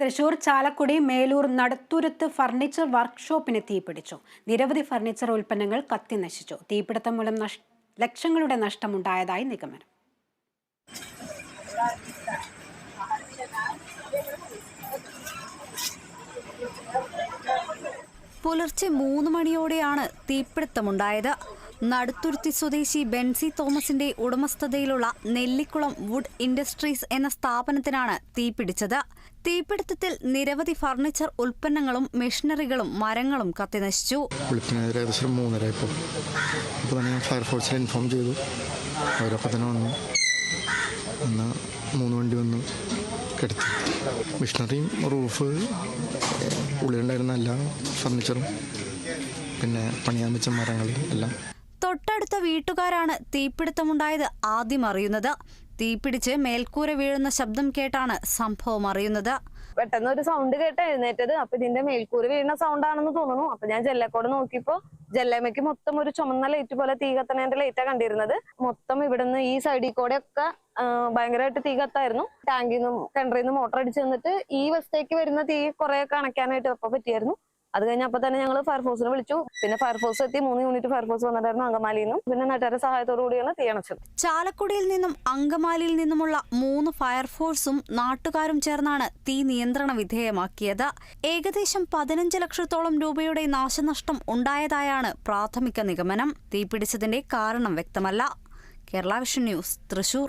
Thrissur Chalakudy Melur Nadathuruthu furniture വർക്ക്ഷോപ്പിന് തീപിടിച്ചു. നിരവധി ഫർണിച്ചർ ഉൽപ്പന്നങ്ങൾ കത്തി നശിച്ചു. തീപിടുത്തം മൂലം ലക്ഷങ്ങളുടെ നഷ്ടമുണ്ടായതായി നിഗമനം. പുലർച്ചെ മൂന്ന് മണിയോടെയാണ് തീപിടുത്തമുണ്ടായത്. നടുത്തുരുത്തി സ്വദേശി ബെൻസി തോമസിന്റെ ഉടമസ്ഥതയിലുള്ള നെല്ലിക്കുളം വുഡ് ഇൻഡസ്ട്രീസ് എന്ന സ്ഥാപനത്തിനാണ് തീപിടിച്ചത്. തീപിടുത്തത്തിൽ നിരവധി ഫർണിച്ചർ ഉൽപ്പന്നങ്ങളും മെഷീനറികളും മരങ്ങളും കത്തിനശിച്ചു. ഏകദേശം ഇൻഫോം ചെയ്തു. വന്നു. റൂഫ് ഉള്ളിലുണ്ടായിരുന്ന എല്ലാ ഫർണിച്ചറും പിന്നെ പണിയാൻ വെച്ച മരങ്ങളും എല്ലാം. വീട്ടുകാരാണ് തീപിടുത്തമുണ്ടായത് ആദ്യം അറിയുന്നത്. തീപിടിച്ച് മേൽക്കൂര വീഴുന്ന ശബ്ദം കേട്ടാണ് സംഭവം അറിയുന്നത്. പെട്ടെന്ന് ഒരു സൗണ്ട് കേട്ട എഴുന്നേറ്റത്. അപ്പൊ ഇതിന്റെ മേൽക്കൂര വീഴുന്ന സൗണ്ട് ആണെന്ന് തോന്നുന്നു. അപ്പൊ ഞാൻ ജെല്ലക്കോട് നോക്കിയപ്പോ ജെല്ലമ്മയ്ക്ക് മൊത്തം ഒരു ചുമന്ന ലൈറ്റ് പോലെ തീ കത്തണേന്റെ ലൈറ്റാ കണ്ടിരുന്നത്. മൊത്തം ഇവിടുന്ന് ഈ സൈഡിൽ കൂടെ ഒക്കെ ഭയങ്കരമായിട്ട് തീ കത്തായിരുന്നു. ടാങ്കിൽ നിന്നും കിണറിൽ മോട്ടർ അടിച്ചു തന്നിട്ട് ഈ വശത്തേക്ക് വരുന്ന തീ കുറെ കണക്കാനായിട്ട് അപ്പൊ പറ്റിയായിരുന്നു. അത് കഴിഞ്ഞ അപ്പൊ തന്നെ ഞങ്ങൾ ഫയർഫോഴ്സിനെ വിളിച്ചു. പിന്നെ ഫയർഫോഴ്സ് എത്തി. മൂന്ന് യൂണിറ്റ് ഫയർഫോഴ്സ് വന്നിട്ടായിരുന്നു അങ്കമാലിയിൽ നിന്നും പിന്നെ നാട്ടുകാരുടെ സഹായത്തോടു കൂടിയാണ് തീ അണച്ചത് ചാലക്കുടിയിൽ നിന്നും അങ്കമാലിയിൽ നിന്നുമുള്ള മൂന്ന് ഫയർഫോഴ്സും നാട്ടുകാരും ചേർന്നാണ് തീ നിയന്ത്രണ വിധേയമാക്കിയത്. ഏകദേശം പതിനഞ്ച് ലക്ഷത്തോളം രൂപയുടെ നാശനഷ്ടം ഉണ്ടായതായാണ് പ്രാഥമിക നിഗമനം. തീപിടിച്ചതിന്റെ കാരണം വ്യക്തമല്ല. Kerala vision news Thrissur.